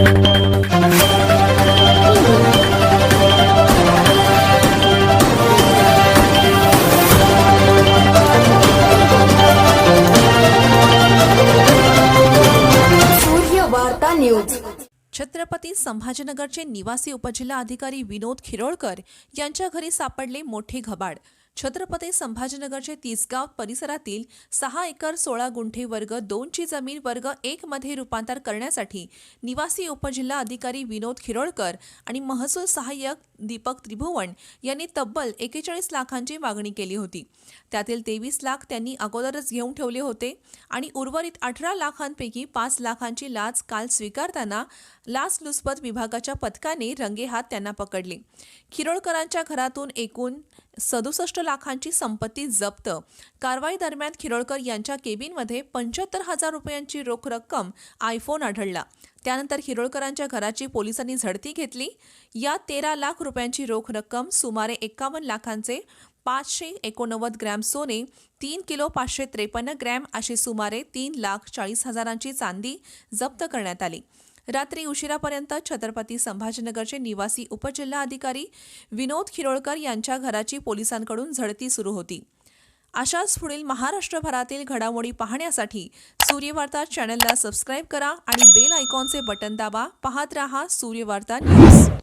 सूर्य वार्ता छत्रपती संभाजीनगरचे निवासी उपजिल्हा अधिकारी विनोद खिरोळकर यांच्या घरी सापडले मोठे घबाड. छत्रपती संभाजीनगरचे तिसगाव परिसरातील सहा एकर सोळा गुंठे वर्ग दोनची जमीन वर्ग एक मध्ये रूपांतर करण्यासाठी निवासी उपजिल्हा अधिकारी विनोद खिरोळकर आणि महसूल सहाय्यक दीपक त्रिभुवन यांनी तब्बल एकेचाळीस लाखांची मागणी केली होती. त्यातील तेवीस लाख त्यांनी अगोदरच घेऊन ठेवले होते आणि उर्वरित अठरा लाखांपैकी पाच लाखांची लाच काल स्वीकारताना लाचलुचपत विभागाच्या पथकाने रंगेहात त्यांना पकडले. खिरोळकरांच्या घरातून एकूण सदुसष्ट लाखांची संपत्ती जप्त. कारवाई दरम्यान खिरोळकर यांच्या केबिनमध्ये पंच्याहत्तर हजार रुपयांची रोख रक्कम आयफोन आढळला. त्यानंतर हिरोळकरांच्या घराची पोलिसांनी झडती घेतली. या तेरा लाख रुपयांची रोख रक्कम सुमारे एकावन्न लाखांचे पाचशे एकोणनव्वद ग्रॅम सोने तीन किलो पाचशे त्रेपन्न ग्रॅम अशी सुमारे तीन लाख चाळीस हजारांची चांदी जप्त करण्यात आली. रात्री उशिरापर्यंत छत्रपती संभाजीनगरचे निवासी उपजिल्हा अधिकारी विनोद खिरोळकर यांच्या घराची पोलिसांकडून झडती सुरू होती. अशाच पुढील महाराष्ट्रभरातील घडामोडी पाहण्यासाठी सूर्यवार्ता चॅनलला सबस्क्राईब करा आणि बेल आयकॉनचे बटन दाबा. पाहत रहा सूर्यवार्ता न्यूज.